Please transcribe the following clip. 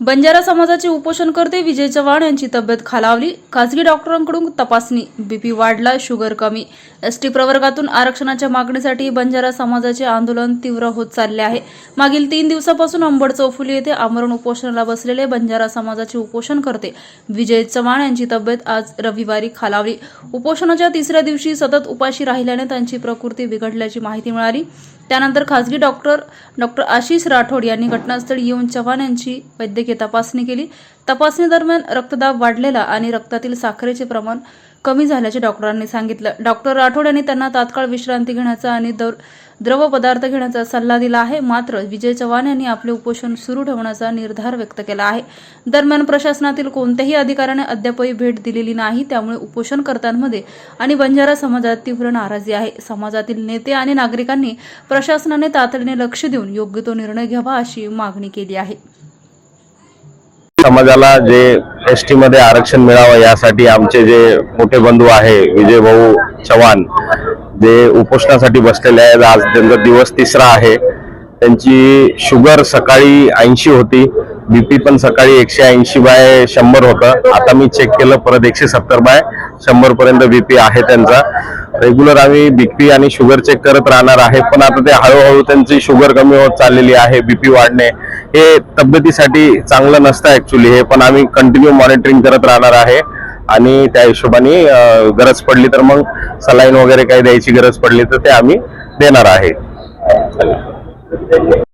बंजारा समाजाचे उपोषण करते विजय चव्हाण यांची तब्येत खालावली. खासगी डॉक्टरांकडून तपासणी. बीपी वाढला शुगर कमी. एसटी प्रवर्गातून आरक्षणाच्या मागणीसाठी बंजारा समाजाचे आंदोलन तीव्र होत चालले आहे. मागील तीन दिवसापासून अंबड चौफुली येथे आमरण उपोषणाला बसलेले बंजारा समाजाचे उपोषण करते विजय चव्हाण यांची तब्येत आज रविवारी खालावली. उपोषणाच्या तिसऱ्या दिवशी सतत उपाशी राहिल्याने त्यांची प्रकृती बिघडल्याची माहिती मिळाली. त्यानंतर खासगी डॉक्टर डॉक्टर आशिष राठोड यांनी घटनास्थळी येऊन चव्हाण यांची वैद्यकीय तपासणी केली. तपासणीदरम्यान रक्तदाब वाढलेला आणि रक्तातील साखरेचे प्रमाण कमी झाल्याचे डॉक्टरांनी सांगितलं. डॉक्टर राठोड यांनी त्यांना तात्काळ विश्रांती घेण्याचा आणि दर द्रव पदार्थ घेण्याचा सल्ला दिला आहे. मात्र विजय चव्हाण यांनी आपले उपोषण सुरू ठेवण्याचा निर्धार व्यक्त केला आहे. दरम्यान प्रशासनातील कोणत्याही अधिकाऱ्याने अद्यापही भेट दिलेली नाही. त्यामुळे उपोषणकर्त्यांमध्ये आणि बंजारा समाजात तीव्र नाराजी आहे. समाजातील नेते आणि नागरिकांनी प्रशासनाने तातडीने लक्ष देऊन योग्य तो निर्णय घ्यावा अशी मागणी केली आहे. समाजाला जे एस टी मध्ये आरक्षण मिळावं यासाठी आमचे जे मोठे बंधू आहे विजय भाऊ चव्हाण जे उपोषणासाठी बसलेले आहेत. आज त्यांचा दिवस तिसरा आहे. त्यांची शुगर सकाळी ऐंशी होती बीपी पण सकाळी एकशे ऐंशी बाय शंभर होतं. आता मी चेक केलं परत एकशे सत्तर बाय शंभर पर्यंत बीपी आहे त्यांचा. रेग्युलर आम्ही बीपी आणि शुगर चेक करत राहणार आहे पण आता ते हळूहळू त्यांची शुगर कमी होत चाललेली आहे बीपी वाढणे. हे तब्येतीसाठी चांगलं नसतं ऍक्च्युली हे पण आम्ही कंटिन्यू मॉनिटरिंग करत राहणार आहे. आणि त्या हिशोबाने गरज पडली तर मग सलाईन वगैरे काही द्यायची गरज पडली तर ते आम्ही देणार आहे.